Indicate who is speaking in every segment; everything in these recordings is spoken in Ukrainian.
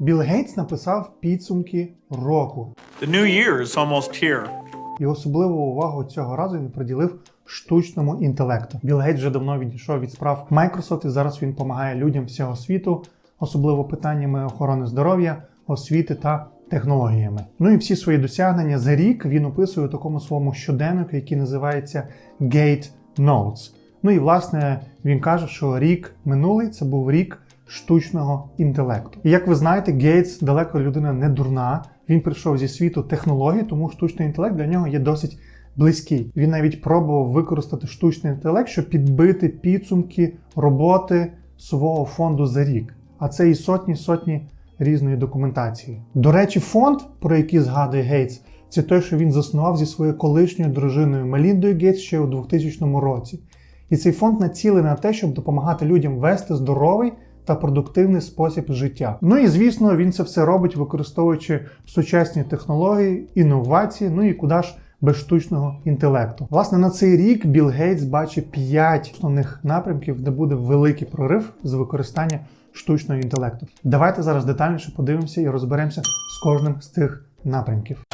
Speaker 1: Білл Гейтс написав підсумки року.
Speaker 2: The new year is almost here.
Speaker 1: І особливу увагу цього разу він приділив штучному інтелекту. Білл Гейтс вже давно відійшов від справ Microsoft, і зараз він допомагає людям всього світу, особливо питаннями охорони здоров'я, освіти та технологіями. Ну і всі свої досягнення за рік він описує у такому своєму щоденнику, який називається Gate Notes. Ну і власне він каже, що рік минулий це був рік штучного інтелекту. І як ви знаєте, Гейтс далеко людина не дурна. Він прийшов зі світу технологій, тому штучний інтелект для нього є досить близький. Він навіть пробував використати штучний інтелект, щоб підбити підсумки роботи свого фонду за рік. А це і сотні сотні різної документації. До речі, фонд, про який згадує Гейтс, це той, що він заснував зі своєю колишньою дружиною Меліндою Гейтс ще у 2000 році. І цей фонд націлений на те, щоб допомагати людям вести здоровий та продуктивний спосіб життя. Ну і звісно, він це все робить, використовуючи сучасні технології, інновації, ну і куди ж без штучного інтелекту. Власне, на цей рік Білл Гейтс бачить 5 основних напрямків, де буде великий прорив з використання штучного інтелекту. Давайте зараз детальніше подивимося і розберемося з кожним з цих напрямків.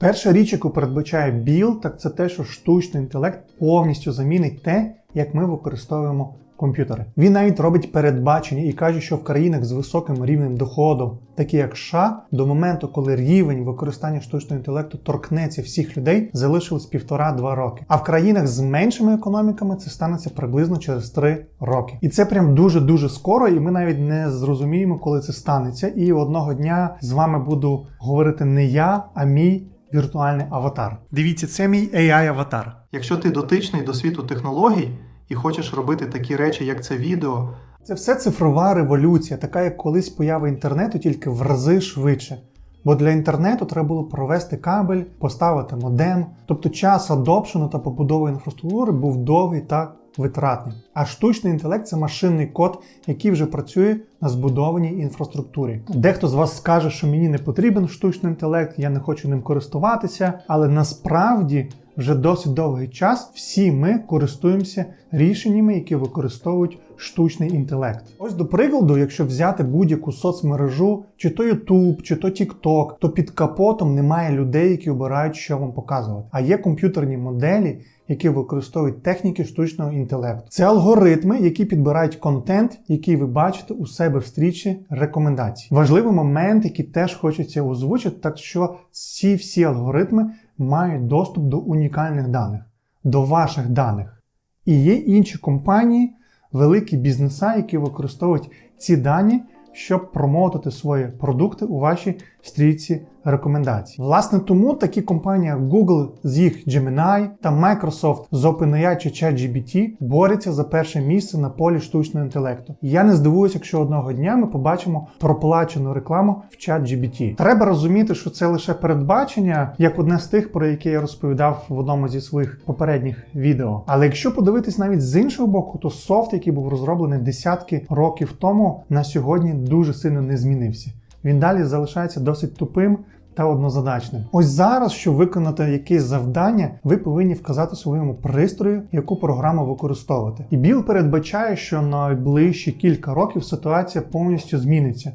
Speaker 1: Перша річ, яку передбачає Біл, так це те, що штучний інтелект повністю замінить те, як ми використовуємо комп'ютери. Він навіть робить передбачення і каже, що в країнах з високим рівнем доходу, такі як США, до моменту, коли рівень використання штучного інтелекту торкнеться всіх людей, залишилось півтора-два роки. А в країнах з меншими економіками це станеться приблизно через три роки. І це прям дуже дуже скоро, і ми навіть не зрозуміємо, коли це станеться. І одного дня з вами буду говорити не я, а мій віртуальний аватар. Дивіться, це мій AI-аватар. Якщо ти дотичний до світу технологій і хочеш робити такі речі, як це відео, це все цифрова революція, така як колись поява інтернету, тільки в рази швидше. Бо для інтернету треба було провести кабель, поставити модем, тобто час адопшену та побудови інфраструктури був довгий та витратний. А штучний інтелект це машинний код, який вже працює на збудованій інфраструктурі. Дехто з вас скаже, що мені не потрібен штучний інтелект, я не хочу ним користуватися, але насправді вже досить довгий час всі ми користуємося рішеннями, які використовують штучний інтелект. Ось до прикладу, якщо взяти будь-яку соцмережу, чи то YouTube, чи то TikTok, то під капотом немає людей, які обирають, що вам показувати. А є комп'ютерні моделі, які використовують техніки штучного інтелекту. Це алгоритми, які підбирають контент, який ви бачите у себе в стрічі рекомендацій. Важливий момент, який теж хочеться озвучити, так що ці всі алгоритми мають доступ до унікальних даних, до ваших даних. І є інші компанії, великі бізнеса, які використовують ці дані, щоб промоутити свої продукти у вашій стрічці рекомендацій. Власне, тому такі компанії, як Google з їх Gemini та Microsoft з OpenAI чи ChatGPT борються за перше місце на полі штучного інтелекту. Я не здивуюся, якщо одного дня ми побачимо проплачену рекламу в ChatGPT. Треба розуміти, що це лише передбачення, як одне з тих, про яке я розповідав в одному зі своїх попередніх відео. Але якщо подивитись навіть з іншого боку, то софт, який був розроблений десятки років тому, на сьогодні дуже сильно не змінився. Він далі залишається досить тупим та однозадачним. Ось зараз, щоб виконати якесь завдання, ви повинні вказати своєму пристрою, яку програму використовувати. І Біл передбачає, що на найближчі кілька років ситуація повністю зміниться.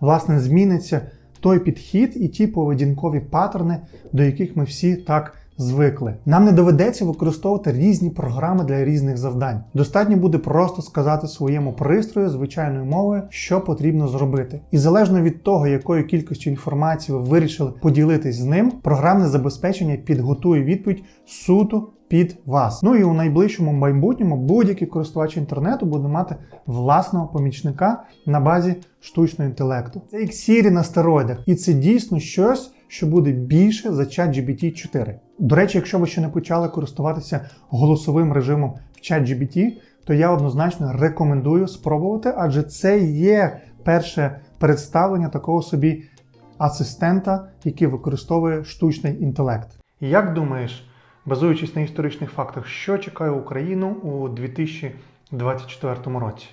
Speaker 1: Власне, зміниться той підхід і ті поведінкові паттерни, до яких ми всі так звикли. Нам не доведеться використовувати різні програми для різних завдань. Достатньо буде просто сказати своєму пристрою звичайною мовою, що потрібно зробити. І залежно від того, якою кількістю інформації ви вирішили поділитись з ним, програмне забезпечення підготує відповідь суто під вас. Ну і у найближчому майбутньому будь-який користувач інтернету буде мати власного помічника на базі штучного інтелекту. Це як Siri на стероїдах, і це дійсно щось, що буде більше за ChatGPT 4. До речі, якщо ви ще не почали користуватися голосовим режимом в ChatGPT, то я однозначно рекомендую спробувати, адже це є перше представлення такого собі асистента, який використовує штучний інтелект. Як думаєш, базуючись на історичних фактах, що чекає Україну у 2024 році?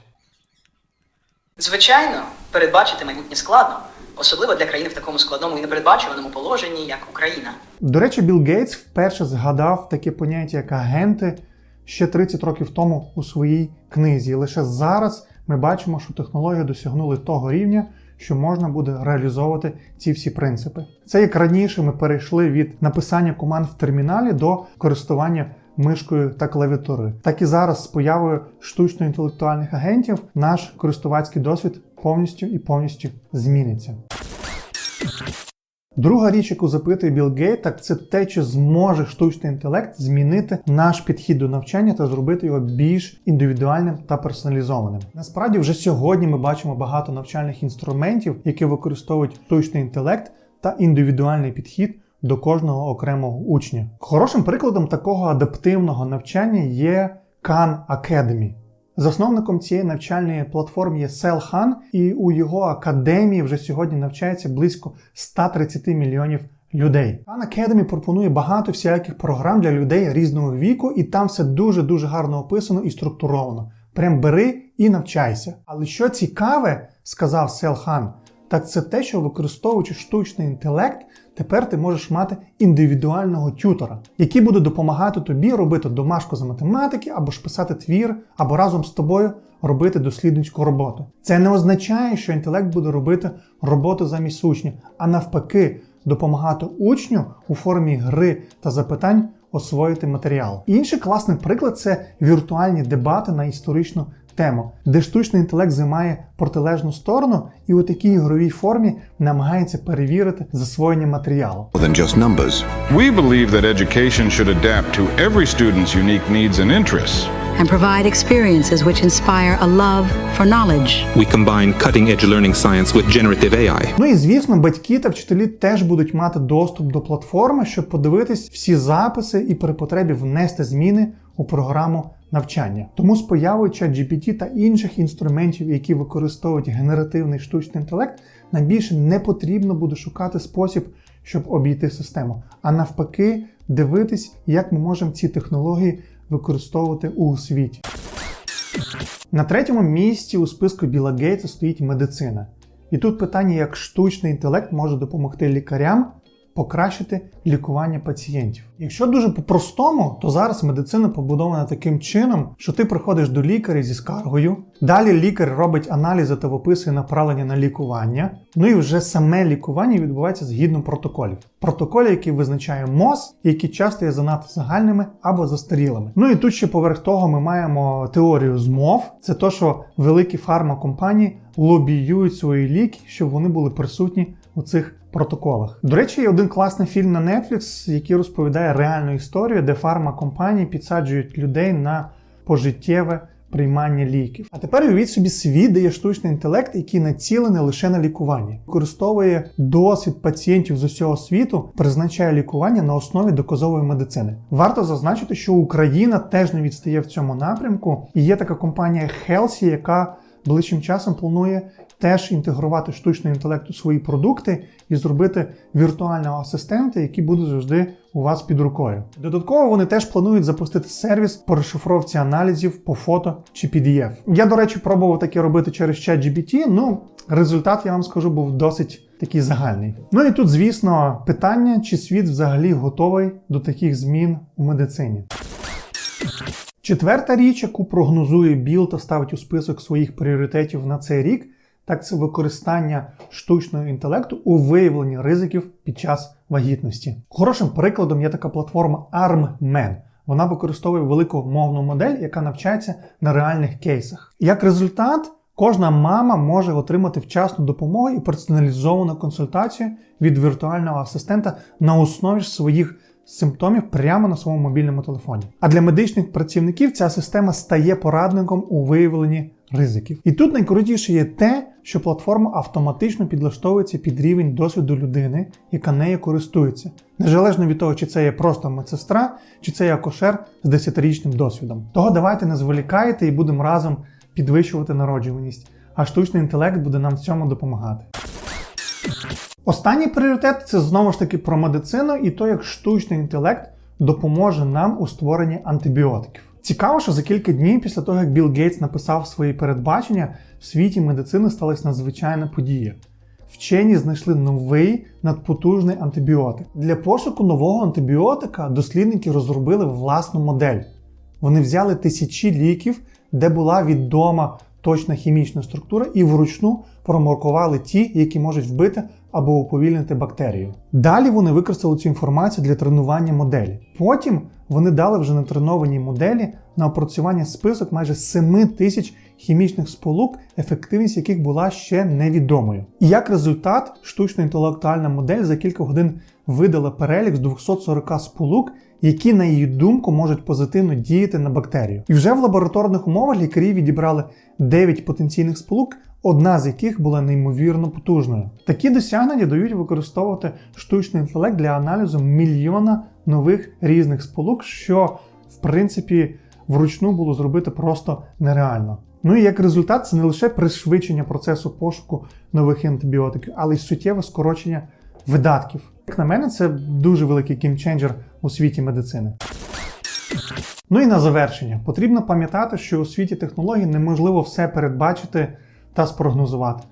Speaker 3: Звичайно, передбачити майбутнє складно, особливо для країни в такому складному і непередбачуваному положенні, як Україна.
Speaker 1: До речі, Білл Гейтс вперше згадав таке поняття, як агенти ще 30 років тому у своїй книзі. Лише зараз ми бачимо, що технології досягнули того рівня, що можна буде реалізовувати ці всі принципи. Це як раніше ми перейшли від написання команд в терміналі до користування мишкою та клавіатурою. Так і зараз з появою штучно-інтелектуальних агентів наш користувацький досвід повністю і повністю зміниться. Друга річ, яку запитує Білл Гейт, так це те, чи зможе штучний інтелект змінити наш підхід до навчання та зробити його більш індивідуальним та персоналізованим. Насправді, вже сьогодні ми бачимо багато навчальних інструментів, які використовують штучний інтелект та індивідуальний підхід до кожного окремого учня. Хорошим прикладом такого адаптивного навчання є Khan Academy. Засновником цієї навчальної платформи є Сел Хан, і у його академії вже сьогодні навчається близько 130 мільйонів людей. Khan Academy пропонує багато всяких програм для людей різного віку, і там все дуже-дуже гарно описано і структуровано. Прям бери і навчайся. Але що цікаве, сказав Сел Хан, так це те, що використовуючи штучний інтелект, тепер ти можеш мати індивідуального тютора, який буде допомагати тобі робити домашку з математики, або ж писати твір, або разом з тобою робити дослідницьку роботу. Це не означає, що інтелект буде робити роботу замість учня, а навпаки, допомагати учню у формі гри та запитань освоїти матеріал. Інший класний приклад це віртуальні дебати на історичну тему, де штучний інтелект займає протилежну сторону і у такій ігровій формі намагається перевірити засвоєння матеріалу.
Speaker 4: than just numbers.
Speaker 5: We believe that education should adapt to every student's unique needs and interests.
Speaker 6: and provide experiences which inspire a love for knowledge.
Speaker 7: We combine cutting edge learning science with generative AI.
Speaker 1: Ну і звісно, батьки та вчителі теж будуть мати доступ до платформи, щоб подивитись всі записи і при потребі внести зміни у програму навчання. Тому з появою ChatGPT та інших інструментів, які використовують генеративний штучний інтелект, нам більше не потрібно буде шукати спосіб, щоб обійти систему, а навпаки, дивитись, як ми можемо ці технології використовувати у світі. На третьому місці у списку Біла Гейтса стоїть медицина. І тут питання, як штучний інтелект може допомогти лікарям покращити лікування пацієнтів. Якщо дуже по-простому, то зараз медицина побудована таким чином, що ти приходиш до лікаря зі скаргою, далі лікар робить аналізи та виписує направлення на лікування. Ну і вже саме лікування відбувається згідно протоколів. Протоколів, які визначає МОЗ, які часто є занадто загальними або застарілими. Ну і тут ще поверх того ми маємо теорію змов. Це то, що великі фармакомпанії лобіюють свої ліки, щоб вони були присутні у цих протоколах. До речі, є один класний фільм на Netflix, який розповідає реальну історію, де фармакомпанії підсаджують людей на пожиттєве приймання ліків. А тепер уявіть собі світ, де є штучний інтелект, який націлений лише на лікування, використовує досвід пацієнтів з усього світу, призначає лікування на основі доказової медицини. Варто зазначити, що Україна теж не відстає в цьому напрямку, і є така компанія Healthy, яка ближчим часом планує теж інтегрувати штучний інтелект у свої продукти і зробити віртуального асистента, який буде завжди у вас під рукою. Додатково вони теж планують запустити сервіс по розшифровці аналізів по фото чи PDF. Я, до речі, пробував таке робити через ChatGPT, ну результат, я вам скажу, був досить такий загальний. Ну і тут, звісно, питання, чи світ взагалі готовий до таких змін у медицині. Четверта річ, яку прогнозує Біл та ставить у список своїх пріоритетів на цей рік, так це використання штучного інтелекту у виявленні ризиків під час вагітності. Хорошим прикладом є така платформа ArmMan. Вона використовує велику мовну модель, яка навчається на реальних кейсах. Як результат, кожна мама може отримати вчасну допомогу і персоналізовану консультацію від віртуального асистента на основі своїх симптомів прямо на своєму мобільному телефоні. А для медичних працівників ця система стає порадником у виявленні ризиків. І тут найкрутіше є те, що платформа автоматично підлаштовується під рівень досвіду людини, яка нею користується, незалежно від того, чи це є просто медсестра, чи це є акушер з 10-річним досвідом. Того давайте не зволікайте і будемо разом підвищувати народжуваність, а штучний інтелект буде нам в цьому допомагати. Останній пріоритет це знову ж таки про медицину і то, як штучний інтелект допоможе нам у створенні антибіотиків. Цікаво, що за кілька днів після того, як Білл Гейтс написав свої передбачення, в світі медицини сталася надзвичайна подія. Вчені знайшли новий надпотужний антибіотик. Для пошуку нового антибіотика дослідники розробили власну модель. Вони взяли тисячі ліків, де була відома точна хімічна структура і вручну промаркували ті, які можуть вбити або уповільнити бактерію. Далі вони використали цю інформацію для тренування моделі. Потім вони дали вже натренованій моделі на опрацювання список майже 7 тисяч хімічних сполук, ефективність яких була ще невідомою. І як результат, штучно-інтелектуальна модель за кілька годин видала перелік з 240 сполук, які, на її думку, можуть позитивно діяти на бактерію. І вже в лабораторних умовах лікарі відібрали 9 потенційних сполук, одна з яких була неймовірно потужною. Такі досягнення дають використовувати штучний інтелект для аналізу мільйона нових різних сполук, що в принципі вручну було зробити просто нереально. Ну і як результат, це не лише пришвидшення процесу пошуку нових антибіотиків, але й суттєве скорочення видатків. Як на мене, це дуже великий геймченджер у світі медицини. Ну і на завершення, потрібно пам'ятати, що у світі технологій неможливо все передбачити та спрогнозувати.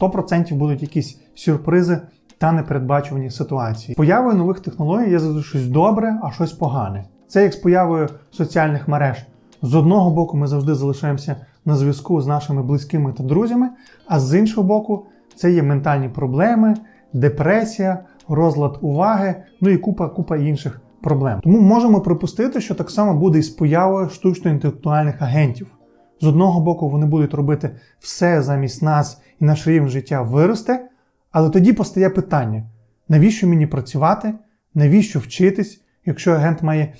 Speaker 1: 100% будуть якісь сюрпризи та непередбачувані ситуації. Появою нових технологій є завжди щось добре, а щось погане. Це як з появою соціальних мереж. З одного боку, ми завжди залишаємося на зв'язку з нашими близькими та друзями, а з іншого боку, це є ментальні проблеми, депресія, розлад уваги, ну і купа купа інших проблем. Тому можемо припустити, що так само буде і з появою штучно-інтелектуальних агентів. З одного боку, вони будуть робити все замість нас і наш рівень життя виросте, але тоді постає питання: навіщо мені працювати, навіщо вчитись, якщо агент має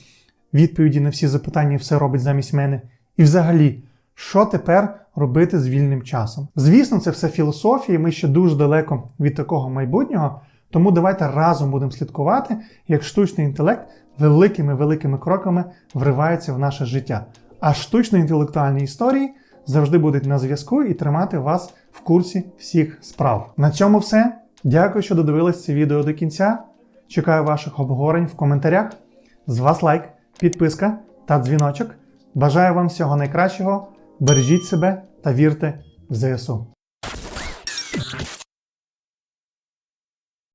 Speaker 1: відповіді на всі запитання і все робить замість мене? І взагалі, що тепер робити з вільним часом? Звісно, це все філософія, ми ще дуже далеко від такого майбутнього. Тому давайте разом будемо слідкувати, як штучний інтелект великими-великими кроками вривається в наше життя. А штучно-інтелектуальні історії завжди будуть на зв'язку і тримати вас в курсі всіх справ. На цьому все. Дякую, що додивились це відео до кінця. Чекаю ваших обговорень в коментарях. З вас лайк, підписка та дзвіночок. Бажаю вам всього найкращого. Бережіть себе та вірте в ЗСУ.